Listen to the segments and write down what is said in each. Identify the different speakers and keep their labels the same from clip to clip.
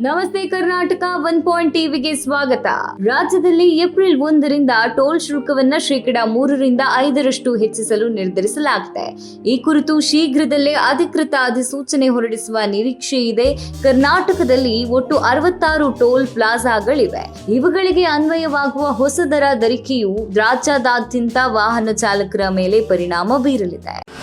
Speaker 1: ನಮಸ್ತೆ Karnataka one point ಟಿವಿಗೆ ಸ್ವಾಗತ. ರಾಜ್ಯದಲ್ಲಿ ಏಪ್ರಿಲ್ ಒಂದರಿಂದ ಟೋಲ್ ಶುಲ್ಕವನ್ನ ಶೇಕಡ ಮೂರರಿಂದ ಐದರಷ್ಟು ಹೆಚ್ಚಿಸಲು ನಿರ್ಧರಿಸಲಾಗಿದೆ. ಈ ಕುರಿತು ಶೀಘ್ರದಲ್ಲೇ ಅಧಿಕೃತ ಅಧಿಸೂಚನೆ ಹೊರಡಿಸುವ ನಿರೀಕ್ಷೆ ಇದೆ. ಕರ್ನಾಟಕದಲ್ಲಿ ಒಟ್ಟು ಅರವತ್ತಾರು ಟೋಲ್ ಪ್ಲಾಜಾಗಳಿವೆ. ಇವುಗಳಿಗೆ ಅನ್ವಯವಾಗುವ ಹೊಸ ದರ ದರಿಕೆಯು ರಾಜ್ಯದಾದ್ಯಂತ ವಾಹನ ಚಾಲಕರ ಮೇಲೆ ಪರಿಣಾಮ ಬೀರಲಿದೆ.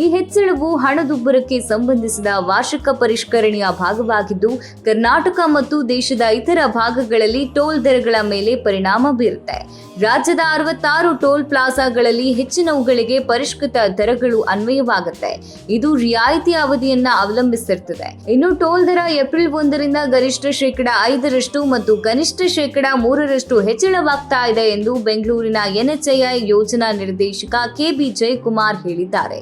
Speaker 1: ಈ ಹೆಚ್ಚಳವು ಹಣದುಬ್ಬರಕ್ಕೆ ಸಂಬಂಧಿಸಿದ ವಾರ್ಷಿಕ ಪರಿಷ್ಕರಣೆಯ ಭಾಗವಾಗಿದ್ದು, ಕರ್ನಾಟಕ ಮತ್ತು ದೇಶದ ಇತರ ಭಾಗಗಳಲ್ಲಿ ಟೋಲ್ ದರಗಳ ಮೇಲೆ ಪರಿಣಾಮ ಬೀರುತ್ತೆ. ರಾಜ್ಯದ ಅರವತ್ತಾರು ಟೋಲ್ ಪ್ಲಾಜಾಗಳಲ್ಲಿ ಹೆಚ್ಚಿನವುಗಳಿಗೆ ಪರಿಷ್ಕೃತ ದರಗಳು ಅನ್ವಯವಾಗುತ್ತೆ. ಇದು ರಿಯಾಯಿತಿ ಅವಧಿಯನ್ನ ಅವಲಂಬಿಸಿರ್ತದೆ. ಇನ್ನು ಟೋಲ್ ದರ ಏಪ್ರಿಲ್ ಒಂದರಿಂದ ಗರಿಷ್ಠ ಶೇಕಡ ಐದರಷ್ಟು ಮತ್ತು ಕನಿಷ್ಠ ಶೇಕಡ ಮೂರರಷ್ಟು ಹೆಚ್ಚಳವಾಗ್ತಾ ಇದೆ ಎಂದು ಬೆಂಗಳೂರಿನ ಎನ್ಎಚ್ಐಐ ಯೋಜನಾ ನಿರ್ದೇಶಕ ಕೆಬಿ ಜಯಕುಮಾರ್ ಹೇಳಿದ್ದಾರೆ.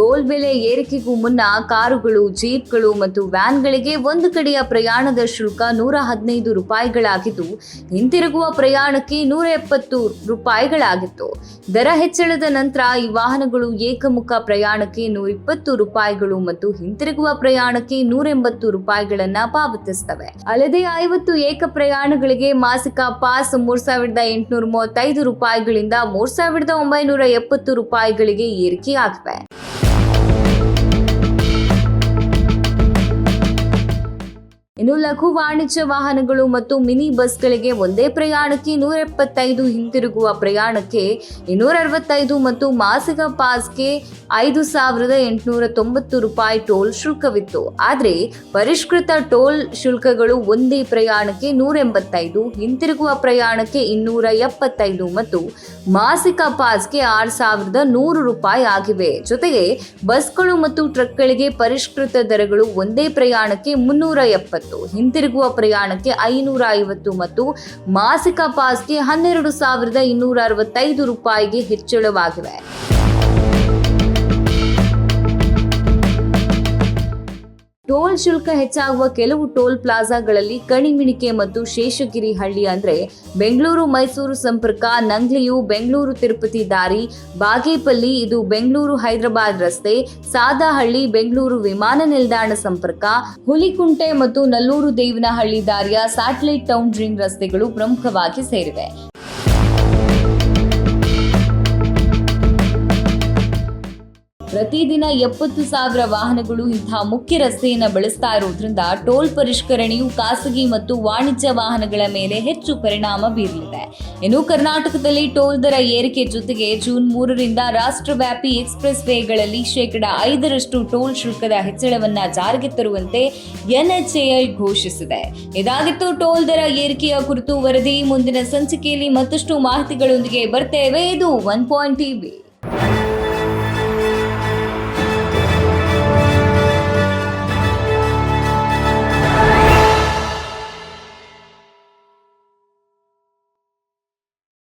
Speaker 1: ಟೋಲ್ ಬೆಲೆ ಏರಿಕೆಗೂ ಮುನ್ನ ಕಾರುಗಳು, ಜೀಪ್ಗಳು ಮತ್ತು ವ್ಯಾನ್ಗಳಿಗೆ ಒಂದು ಕಡೆಯ ಪ್ರಯಾಣದ ಶುಲ್ಕ ನೂರ ಹದಿನೈದು ರೂಪಾಯಿಗಳಾಗಿದ್ದು, ಹಿಂತಿರುಗುವ ಪ್ರಯಾಣಕ್ಕೆ ನೂರ ಎಪ್ಪತ್ತು ರೂಪಾಯಿಗಳಾಗಿತ್ತು. ದರ ಹೆಚ್ಚಳದ ನಂತರ ಈ ವಾಹನಗಳು ಏಕಮುಖ ಪ್ರಯಾಣಕ್ಕೆ ನೂರ ಇಪ್ಪತ್ತು ರೂಪಾಯಿಗಳು ಮತ್ತು ಹಿಂತಿರುಗುವ ಪ್ರಯಾಣಕ್ಕೆ ನೂರ ಎಂಬತ್ತು ರೂಪಾಯಿಗಳನ್ನ ಪಾವತಿಸ್ತವೆ. ಅಲ್ಲದೆ ಐವತ್ತು ಏಕ ಪ್ರಯಾಣಗಳಿಗೆ ಮಾಸಿಕ ಪಾಸ್ ಮೂರ್ ಸಾವಿರದ ಎಂಟುನೂರ ಮೂವತ್ತೈದು ರೂಪಾಯಿಗಳಿಂದ ಮೂರ್ ಸಾವಿರದ ಒಂಬೈನೂರ ಎಪ್ಪತ್ತು ರೂಪಾಯಿಗಳಿಗೆ ಏರಿಕೆಯಾಗಿವೆ. ಇನ್ನು ಲಘು ವಾಣಿಜ್ಯ ವಾಹನಗಳು ಮತ್ತು ಮಿನಿ ಬಸ್ಗಳಿಗೆ ಒಂದೇ ಪ್ರಯಾಣಕ್ಕೆ ನೂರ ಎಪ್ಪತ್ತೈದು ಹಿಂತಿರುಗುವ ಪ್ರಯಾಣಕ್ಕೆ ಇನ್ನೂರ ಅರವತ್ತೈದು ಮತ್ತು ಮಾಸಿಕ ಪಾಸ್ಗೆ ಐದು ಸಾವಿರದ ಎಂಟುನೂರ ತೊಂಬತ್ತು ರೂಪಾಯಿ ಟೋಲ್ ಶುಲ್ಕವಿತ್ತು. ಆದರೆ ಪರಿಷ್ಕೃತ ಟೋಲ್ ಶುಲ್ಕಗಳು ಒಂದೇ ಪ್ರಯಾಣಕ್ಕೆ ನೂರ ಎಂಬತ್ತೈದು ಹಿಂತಿರುಗುವ ಪ್ರಯಾಣಕ್ಕೆ ಇನ್ನೂರ ಎಪ್ಪತ್ತೈದು ಮತ್ತು ಮಾಸಿಕ ಪಾಸ್ಗೆ ಆರು ಸಾವಿರದ ನೂರು ರೂಪಾಯಿ ಆಗಿವೆ. ಜೊತೆಗೆ ಬಸ್ಗಳು ಮತ್ತು ಟ್ರಕ್ಗಳಿಗೆ ಪರಿಷ್ಕೃತ ದರಗಳು ಒಂದೇ ಪ್ರಯಾಣಕ್ಕೆ ಮುನ್ನೂರ ಎಪ್ಪತ್ತು ಹಿಂತಿರುಗುವ ಪ್ರಯಾಣಕ್ಕೆ ಐನೂರ ಐವತ್ತು ಮತ್ತು ಮಾಸಿಕ ಪಾಸ್ಗೆ ಹನ್ನೆರಡು ಸಾವಿರದ ಇನ್ನೂರ ಅರವತ್ತೈದು ರೂಪಾಯಿಗೆ ಹೆಚ್ಚಳವಾಗಿವೆ. ಶುಲ್ಕ ಹೆಚ್ಚಾಗುವ ಕೆಲವು ಟೋಲ್ ಪ್ಲಾಜಾಗಳಲ್ಲಿ ಕಣಿಮಿಣಿಕೆ ಮತ್ತು ಶೇಷಗಿರಿ ಹಳ್ಳಿ ಅಂದ್ರೆ ಬೆಂಗಳೂರು ಮೈಸೂರು ಸಂಪರ್ಕ, ನಂಗ್ಲಿಯು ಬೆಂಗಳೂರು ತಿರುಪತಿ ದಾರಿ, ಬಾಗೇಪಲ್ಲಿ ಇದು ಬೆಂಗಳೂರು ಹೈದರಾಬಾದ್ ರಸ್ತೆ, ಸಾದಾಹಳ್ಳಿ ಬೆಂಗಳೂರು ವಿಮಾನ ನಿಲ್ದಾಣ ಸಂಪರ್ಕ, ಹುಲಿಕುಂಟೆ ಮತ್ತು ನಲ್ಲೂರು ದೇವನಹಳ್ಳಿ ದಾರಿಯ ಸ್ಯಾಟಲೈಟ್ ಟೌನ್ ರಿಂಗ್ ರಸ್ತೆಗಳು ಪ್ರಮುಖವಾಗಿ ಸೇರಿವೆ. ಪ್ರತಿದಿನ ಎಪ್ಪತ್ತು ಸಾವಿರ ವಾಹನಗಳು ಇಂತಹ ಮುಖ್ಯ ರಸ್ತೆಯನ್ನು ಬಳಸ್ತಾ ಇರೋದ್ರಿಂದ ಟೋಲ್ ಪರಿಷ್ಕರಣೆಯು ಖಾಸಗಿ ಮತ್ತು ವಾಣಿಜ್ಯ ವಾಹನಗಳ ಮೇಲೆ ಹೆಚ್ಚು ಪರಿಣಾಮ ಬೀರಲಿದೆ. ಇನ್ನು ಕರ್ನಾಟಕದಲ್ಲಿ ಟೋಲ್ ದರ ಏರಿಕೆ ಜೊತೆಗೆ ಜೂನ್ ಮೂರರಿಂದ ರಾಷ್ಟ್ರವ್ಯಾಪಿ ಎಕ್ಸ್ಪ್ರೆಸ್ ವೇಗಳಲ್ಲಿ ಶೇಕಡ ಐದರಷ್ಟು ಟೋಲ್ ಶುಲ್ಕದ ಹೆಚ್ಚಳವನ್ನ ಜಾರಿಗೆ ತರುವಂತೆ ಎನ್ಎಚ್ಎಐ ಘೋಷಿಸಿದೆ. ಇದಾಗಿತ್ತು ಟೋಲ್ ದರ ಏರಿಕೆಯ ಕುರಿತು ವರದಿ. ಮುಂದಿನ ಸಂಚಿಕೆಯಲ್ಲಿ ಮತ್ತಷ್ಟು ಮಾಹಿತಿಗಳೊಂದಿಗೆ ಬರ್ತೇವೆ. ಇದು ಒನ್ ಪಾಯಿಂಟ್ ಟಿವಿ.